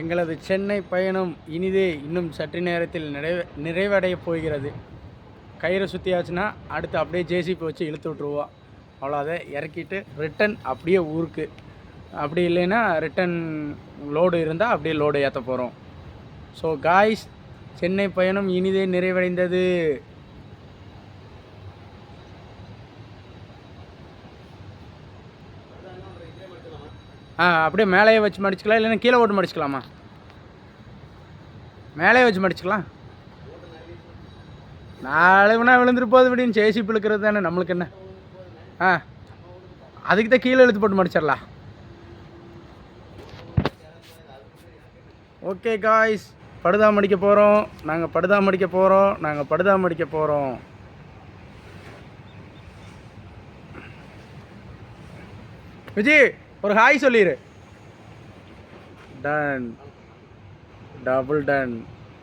எங்களது சென்னை பயணம் இனிதே இன்னும் சற்று நேரத்தில் நிறைவே நிறைவடையப் போகிறது. கயிறை சுற்றியாச்சுன்னா அடுத்து அப்படியே ஜேசிபி வச்சு இழுத்து விட்ருவோம் அவ்வளோ அதை இறக்கிட்டு ரிட்டன் அப்படியே ஊருக்கு. அப்படி இல்லைன்னா ரிட்டன் லோடு இருந்தால் அப்படியே லோடு ஏற்ற போகிறோம் ஸோ காய்ஸ் சென்னை பயணம் இனிதே நிறைவடைந்தது. ஆ அப்படியே மேலேயே வச்சு மடிச்சுக்கலாம் இல்லைன்னா கீழே ஓட்டு மடிச்சுக்கலாமா? மேலேயே வச்சு மடிச்சுக்கலாம். நாளை வேணா விழுந்துட்டு போகுது அப்படின்னு சேசி பிழுக்கிறது தானே நம்மளுக்கு என்ன? ஆ அதுக்கு தான் கீழே இழுத்து போட்டு மடிச்சிடலாம். ஓகே காய்ஸ் படுதா மடிக்க போகிறோம் நாங்கள் படுதா மடிக்க போகிறோம் நாங்கள் படுதா மடிக்க போகிறோம் விஜய் ஒரு ஹாய் சொல்லிடு டன். Double ton.